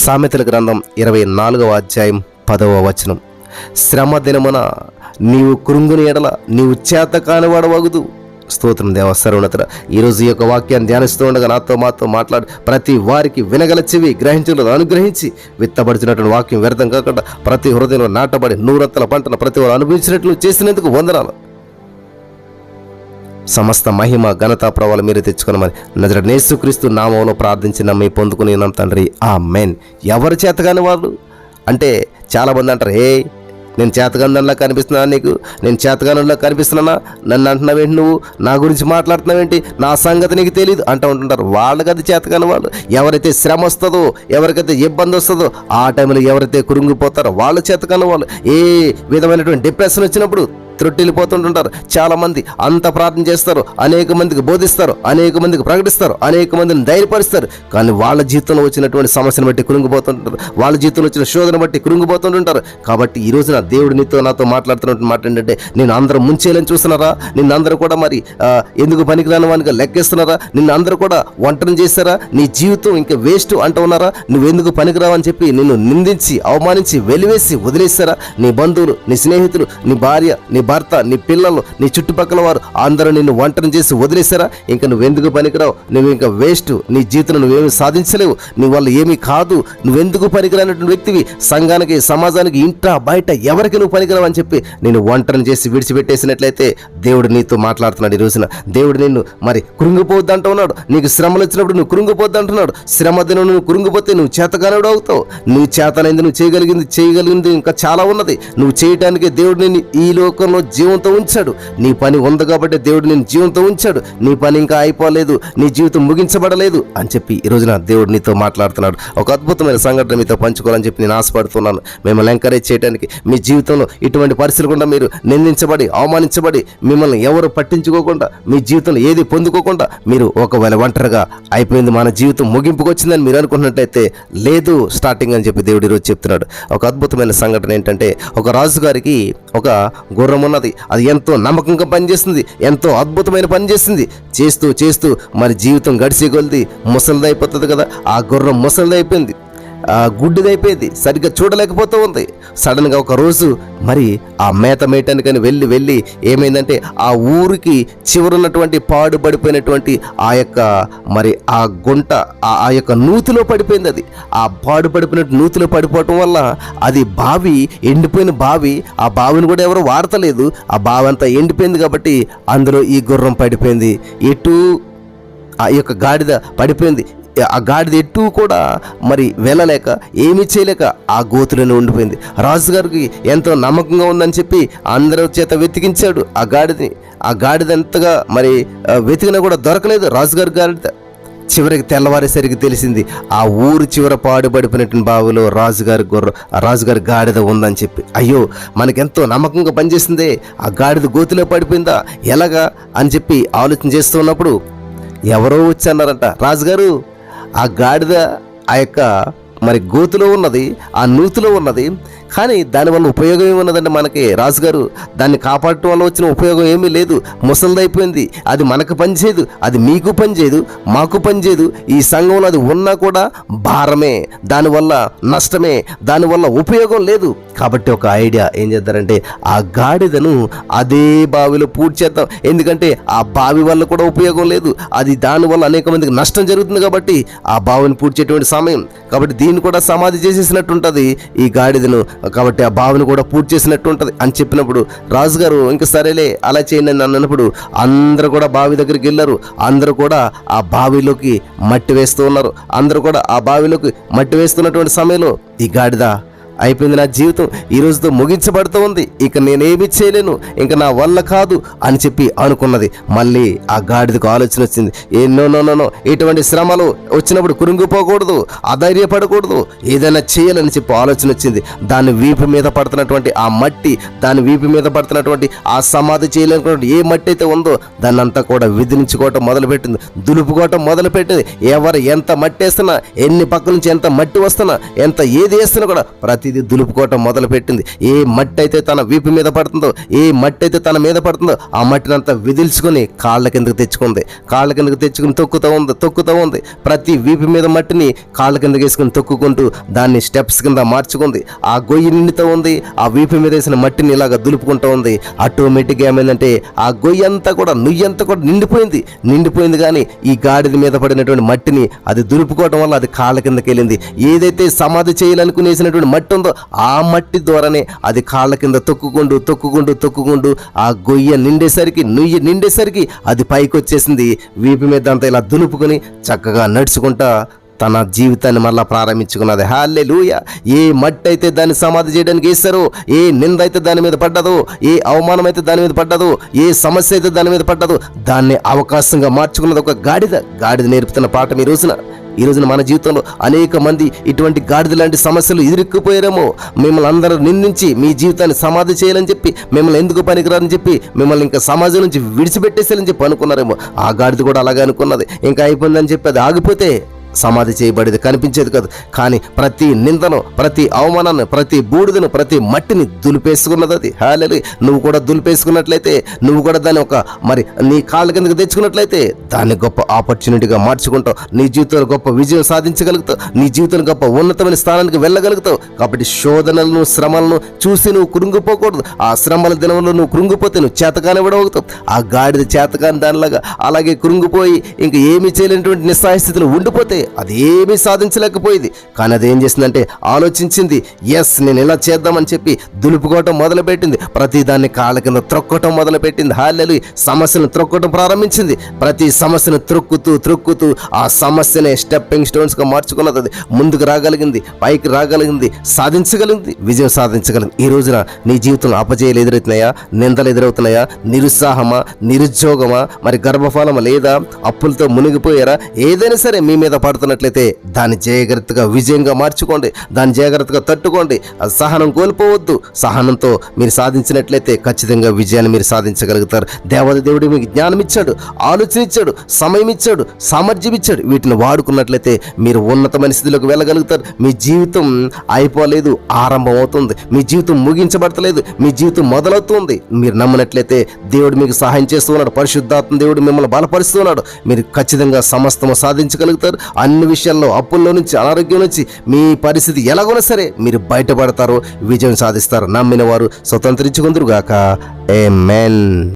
సామెతల గ్రంథం ఇరవై నాలుగవ అధ్యాయం పదవ వచనం. శ్రమ దినమున నీవు కృంగుని ఎడల నీవు చేత కానివాడవగుదు. స్తోత్రం దేవ సర్వోన్నతుడ. ఈరోజు ఈ యొక్క వాక్యాన్ని ధ్యానిస్తూ ఉండగా నాతో మాతో మాట్లాడి ప్రతి వారికి వినగల చెవి గ్రహించులను అనుగ్రహించి విత్తబడుతున్నటువంటి వాక్యం వ్యర్థం కాకుండా ప్రతి హృదయంలో నాటబడి నూరత్తల పంటను ప్రతి వారు అనుభవించినట్లు చేసినందుకు వందనాలు. సమస్త మహిమ ఘనత ప్రభావాలు మీరు తెచ్చుకున్నామని నజర నేసుక్రీస్తు నామంలో ప్రార్థించిన మీ పొందుకుని ఉన్నాం తండ్రి. ఆ మెయిన్ ఎవరు చేతగాని వాళ్ళు? అంటే చాలామంది అంటారు ఏ నేను చేతగానులా కనిపిస్తున్నా నీకు? నేను చేతగానులా కనిపిస్తున్నానా? నన్ను అంటున్నావేంటి నువ్వు? నా గురించి మాట్లాడుతున్నావేంటి నా సంగతి నీకు తెలియదు అంటూ ఉంటుంటారు. వాళ్ళకి అది చేతగాని వాళ్ళు. ఎవరైతే శ్రమ వస్తుందో ఎవరికైతే ఇబ్బంది వస్తుందో ఆ టైంలో ఎవరైతే కురుంగిపోతారో వాళ్ళు చేతగాని వాళ్ళు. ఏ విధమైనటువంటి డిప్రెషన్ వచ్చినప్పుడు త్రొట్టిల్లిపోతుంటుంటారు. చాలా మంది అంత ప్రార్థన చేస్తారు అనేక మందికి బోధిస్తారు అనేక మందికి ప్రకటిస్తారు అనేక మందిని ధైర్యపరుస్తారు. కానీ వాళ్ళ జీవితంలో వచ్చినటువంటి సమస్యను బట్టి కురుంగిపోతుంటారు వాళ్ళ జీవితంలో వచ్చిన శోధన బట్టి కురుంగిపోతుంటుంటారు కాబట్టి ఈ రోజున దేవుడు నీతో నాతో మాట్లాడుతున్నటువంటి మాట ఏంటంటే నేను అందరూ ముంచేయాలని చూస్తున్నారా? నిన్ను అందరూ కూడా మరి ఎందుకు పనికిరాని వానిగా లెక్కేస్తున్నారా? నిన్ను అందరూ కూడా వంటను చేస్తారా నీ జీవితం ఇంకా వేస్ట్ అంటున్నారా నువ్వు ఎందుకు పనికిరావని చెప్పి నిన్ను నిందించి అవమానించి వెలివేసి వదిలేస్తారా నీ బంధువులు నీ స్నేహితులు నీ భార్య నీ భర్త నీ పిల్లలు నీ చుట్టుపక్కల వారు అందరూ నిన్ను వంటను చేసి వదిలేశారా? ఇంకా నువ్వెందుకు పనికిరావు? నువ్వు ఇంకా వేస్ట్ నీ జీవితం నువ్వేమి సాధించలేవు. నీ వల్ల ఏమీ కాదు. నువ్వెందుకు పనికిరానటువంటి వ్యక్తివి? సంఘానికి సమాజానికి ఇంట బయట ఎవరికి నువ్వు పనికిరావు అని చెప్పి నేను ఒంటరిని చేసి విడిచిపెట్టేసినట్లయితే దేవుడు నీతో మాట్లాడుతున్నాడు ఈ రోజున. దేవుడు నిన్ను మరి కృంగిపోద్దు అంటున్నాడు నీకు శ్రమలు వచ్చినప్పుడు నువ్వు కృంగిపోద్దు అంటున్నాడు శ్రమ దినం నువ్వు కృంగిపోతే నువ్వు చేతగానుడు అవుతావు. నువ్వు చేతనైంది నువ్వు చేయగలిగింది చేయగలిగింది ఇంకా చాలా ఉన్నది. నువ్వు చేయటానికి దేవుడు నిన్ను ఈ లోకంలో జీవంతో ఉంచాడు. నీ పని ఉంది కాబట్టి దేవుడు నేను జీవంతో ఉంచాడు. నీ పని ఇంకా అయిపోలేదు. నీ జీవితం ముగించబడలేదు అని చెప్పి ఈ రోజున దేవుడు నీతో మాట్లాడుతున్నాడు. ఒక అద్భుతమైన సంఘటన మీతో పంచుకోవాలని చెప్పి నేను ఆశపడుతున్నాను. మిమ్మల్ని ఎంకరేజ్ చేయడానికి మీ జీవితంలో ఇటువంటి పరిస్థితులు కూడా మీరు నిందించబడి అవమానించబడి మిమ్మల్ని ఎవరు పట్టించుకోకుండా మీ జీవితంలో ఏది పొందుకోకుండా మీరు ఒకవేళ ఒంటరిగా అయిపోయింది మన జీవితం ముగింపుకు వచ్చిందని మీరు అనుకున్నట్టయితే లేదు స్టార్టింగ్ అని చెప్పి దేవుడు ఈరోజు చెప్తున్నాడు. ఒక అద్భుతమైన సంఘటన ఏంటంటే ఒక రాజుగారికి ఒక గుర్రం ఉన్నది. అది ఎంతో నమ్మకంగా పనిచేస్తుంది ఎంతో అద్భుతమైన పనిచేస్తుంది. చేస్తూ చేస్తూ మరి జీవితం గడిచే కొలిది ముసలిదైపోతుంది కదా ఆ గుర్రం ముసలిదైపోయింది. గుడ్డిదైపోయింది సరిగ్గా చూడలేకపోతూ ఉంది. సడన్గా ఒక రోజు మరి ఆ మేత మేయటానికని వెళ్ళి వెళ్ళి ఏమైందంటే ఆ ఊరికి చివరున్నటువంటి పాడుపడిపోయినటువంటి ఆ యొక్క మరి ఆ గుంట ఆ- ఆ యొక్క నూతిలో పడిపోయింది అది. ఆ పాడుపడిపోయిన నూతిలో పడిపోవటం వల్ల అది బావి ఎండిపోయిన బావి ఆ బావిని కూడా ఎవరు వాడతలేదు. ఆ బావి అంతా ఎండిపోయింది కాబట్టి అందులో ఈ గుర్రం పడిపోయింది. ఎటు ఆ యొక్క గాడిద పడిపోయింది. ఆ గాడిద ఎటు కూడా మరి వెళ్ళలేక ఏమీ చేయలేక ఆ గోతులోనే ఉండిపోయింది. రాజుగారికి ఎంతో నమ్మకంగా ఉందని చెప్పి అందరి చేత వెతికించాడు. ఆ గాడిదని ఆ గాడిద ఎంతగా మరి వెతికినా కూడా దొరకలేదు. రాజుగారి గాడిద చివరికి తెల్లవారేసరికి తెలిసింది ఆ ఊరు చివర పాడుపడిపోయినటువంటి బావిలో రాజుగారి గుర్ర రాజుగారి గాడిద ఉందని చెప్పి. అయ్యో మనకెంతో నమ్మకంగా పనిచేసిందే. ఆ గాడిద గోతిలో పడిపోయిందా? ఎలాగా? అని చెప్పి ఆలోచన చేస్తూ ఉన్నప్పుడు ఎవరో వచ్చి అన్నారంట రాజుగారు. ఆ గాడిద ఆ యొక్క మరి గోతులో ఉన్నది ఆ నూతిలో ఉన్నది కానీ దానివల్ల ఉపయోగం ఏమన్నదండి మనకి? రాజుగారు దాన్ని కాపాడటం వల్ల వచ్చిన ఉపయోగం ఏమీ లేదు. ముసలిదైపోయింది. అది మనకు పనిచేయదు అది మీకు పనిచేయదు మాకు పనిచేయదు ఈ సంఘంలో అది ఉన్నా కూడా భారమే. దానివల్ల నష్టమే. దానివల్ల ఉపయోగం లేదు. కాబట్టి ఒక ఐడియా ఏం చేద్దారంటే ఆ గాడిదను అదే బావిలో పూడ్చి చేద్దాం. ఎందుకంటే ఆ బావి వల్ల కూడా ఉపయోగం లేదు. అది దానివల్ల అనేక మందికి నష్టం జరుగుతుంది కాబట్టి ఆ బావిని పూడ్చేటువంటి సమయం. కాబట్టి దీన్ని కూడా సమాధి చేసేసినట్టు ఉంటుంది ఈ గాడిదను. కాబట్టి ఆ బావిని కూడా పూర్తి చేసినట్టు ఉంటుంది అని చెప్పినప్పుడు రాజుగారు ఇంకా సరేలే అలా చేయండి అని అన్నప్పుడు అందరూ కూడా బావి దగ్గరికి వెళ్ళారు. అందరూ కూడా ఆ బావిలోకి మట్టి వేస్తూ ఉన్నారు. అందరూ కూడా ఆ బావిలోకి మట్టి వేస్తున్నటువంటి సమయంలో ఈ గాడిద అయిపోయింది నా జీవితం. ఈ రోజుతో ముగించబడుతూ ఉంది. ఇక నేనేమి చేయలేను. ఇంకా నా వల్ల కాదు అని చెప్పి అనుకున్నది. మళ్ళీ ఆ గాడిదకు ఆలోచన వచ్చింది. ఎన్నో నో నో, ఇటువంటి శ్రమలు వచ్చినప్పుడు కురింగిపోకూడదు అధైర్యపడకూడదు. ఏదైనా చేయాలని చెప్పి ఆలోచన వచ్చింది. దాని వీపు మీద పడుతున్నటువంటి ఆ మట్టి దాని వీపు మీద పడుతున్నటువంటి ఆ సమాధి చేయలేనటువంటి ఏ మట్టి అయితే ఉందో దాన్ని అంతా కూడా విధించుకోవటం మొదలుపెట్టింది. దులుపుకోవటం మొదలుపెట్టింది. ఎవరు ఎంత మట్టి వేస్తున్నా ఎన్ని పక్కల నుంచి ఎంత మట్టి వస్తున్నా ఎంత ఏది వేస్తున్నా కూడా ప్రతి ఇది దులుపుకోవటం మొదలుపెట్టింది. ఏ మట్టి అయితే తన వీపు మీద పడుతుందో ఏ మట్టి అయితే తన మీద పడుతుందో ఆ మట్టిని అంతా విదిల్చుకొని కాళ్ళ కిందకి తెచ్చుకుంది. కాళ్ళ కిందకి తెచ్చుకుని తొక్కుతూ ఉంది తొక్కుతూ ఉంది. ప్రతి వీపు మీద మట్టిని కాళ్ళ కిందకు వేసుకుని తొక్కుకుంటూ దాన్ని స్టెప్స్ కింద మార్చుకుంది. ఆ గొయ్యి నిండుతూ ఉంది ఆ వీపు మీద వేసిన మట్టిని ఇలాగ దులుపుకుంటూ ఉంది. ఆటోమేటిక్గా ఏమైందంటే ఆ గొయ్యి అంతా కూడా నుయ్యంతా కూడా నిండిపోయింది. నిండిపోయింది కానీ ఈ గాడిద మీద పడినటువంటి మట్టిని అది దులుపుకోవడం వల్ల అది కాళ్ళ కిందకి వెళ్ళింది. ఏదైతే సమాధి చేయాలనుకునేసినటువంటి మట్టి ఉందో ఆ మట్టి ద్వారానే అది కాళ్ళ కింద తొక్కుకుంటూ తొక్కుకుంటూ తొక్కుకుంటూ ఆ గొయ్య నిండేసరికి నుయ్యి నిండేసరికి అది పైకి వచ్చేసింది వీపు మీద అంతా ఇలా దులుపుకొని చక్కగా నడుచుకుంటా తన జీవితాన్ని మళ్ళీ ప్రారంభించుకున్నది. హాలే లూయ ఏ మట్టి అయితే దాన్ని సమాధి చేయడానికి వేస్తారో ఏ నింద అయితే దాని మీద పడ్డదో ఏ అవమానం అయితే దాని మీద పడ్డదో ఏ సమస్య అయితే దాని మీద పడ్డదో దాన్ని అవకాశంగా మార్చుకున్నది ఒక గాడిద. గాడిద నేర్పుతున్న పాఠం ఈ రోజున ఈ రోజున మన జీవితంలో అనేక మంది ఇటువంటి గాడిద లాంటి సమస్యలు ఎదురుక్కుపోయారేమో మిమ్మల్ని అందరూ నిందించి మీ జీవితాన్ని సమాధి చేయాలని చెప్పి మిమ్మల్ని ఎందుకు పనికిరారని చెప్పి మిమ్మల్ని ఇంకా సమాజం నుంచి విడిచిపెట్టేసేయాలని చెప్పి అనుకున్నారేమో. ఆ గాడిద కూడా అలాగే అనుకున్నది. ఇంకా అయిపోయిందని చెప్పి అది ఆగిపోతే సమాధి చేయబడేది కనిపించేది కాదు. కానీ ప్రతి నిందను ప్రతి అవమానాన్ని ప్రతి బూడిదను ప్రతి మట్టిని దులిపేసుకున్నది అది. హాలెలు నువ్వు కూడా దులిపేసుకున్నట్లయితే నువ్వు కూడా దాన్ని ఒక మరి నీ కాళ్ళ కిందకి తెచ్చుకున్నట్లయితే దాన్ని గొప్ప ఆపర్చునిటీగా మార్చుకుంటావు. నీ జీవితంలో గొప్ప విజయం సాధించగలుగుతావు. నీ జీవితంలో గొప్ప ఉన్నతమైన స్థానానికి వెళ్ళగలుగుతావు. కాబట్టి శోధనలను శ్రమలను చూసి నువ్వు కృంగిపోకూడదు. ఆ శ్రమల దినంలో నువ్వు కృంగిపోతే నువ్వు చేతకాని విడవగుతావు ఆ గాడిద చేతకాని దానిలాగా అలాగే కృంగిపోయి ఇంకా ఏమీ చేయలేనటువంటి నిస్సాయ స్థితిలో ఉండిపోతే అది ఏమీ సాధించలేకపోయేది. కానీ అది ఏం చేసిందంటే ఆలోచించింది ఎస్ నేను ఇలా చేద్దామని చెప్పి దులుపుకోవటం మొదలుపెట్టింది. ప్రతి దాన్ని కాళ్ళ కింద త్రొక్కటం మొదలుపెట్టింది. హాలెలు సమస్యను త్రొక్కటం ప్రారంభించింది. ప్రతి సమస్యను త్రొక్కుతూ త్రొక్కుతూ ఆ సమస్యనే స్టెప్పింగ్ స్టోన్స్గా మార్చుకున్నది అది. ముందుకు రాగలిగింది పైకి రాగలిగింది సాధించగలిగింది విజయం సాధించగలిగింది. ఈ రోజున నీ జీవితంలో అపజయాలు ఎదురవుతున్నాయా? నిందలు ఎదురవుతున్నాయా? నిరుత్సాహమా? నిరుద్యోగమా? మరి గర్భఫలమా లేదా? అప్పులతో మునిగిపోయారా? ఏదైనా సరే మీ మీద పడుతున్నట్లయితే దాన్ని జాగ్రత్తగా విజయంగా మార్చుకోండి. దాన్ని జాగ్రత్తగా తట్టుకోండి. సహనం కోల్పోవద్దు. సహనంతో మీరు సాధించినట్లయితే ఖచ్చితంగా విజయాన్ని మీరు సాధించగలుగుతారు. దేవత దేవుడు మీకు జ్ఞానం ఇచ్చాడు ఆలోచన ఇచ్చాడు సమయం ఇచ్చాడు సామర్థ్యం ఇచ్చాడు. వీటిని వాడుకున్నట్లయితే మీరు ఉన్నతమైన స్థితిలోకి వెళ్ళగలుగుతారు. మీ జీవితం అయిపోలేదు ఆరంభం అవుతుంది మీ జీవితం ముగించబడతలేదు మీ జీవితం మొదలవుతుంది. మీరు నమ్మినట్లయితే దేవుడు మీకు సహాయం చేస్తున్నాడు పరిశుద్ధాత్మ దేవుడు మిమ్మల్ని బలపరుస్తున్నాడు మీరు ఖచ్చితంగా సమస్తము సాధించగలుగుతారు. అన్ని విషయాల్లో అప్పుల్లో నుంచి అనారోగ్యం నుంచి మీ పరిస్థితి ఎలాగోనా సరే మీరు బయటపడతారు విజయం సాధిస్తారు. నమ్మిన వారు స్వతంత్రించుకుందరుగాక. ఏ మెన్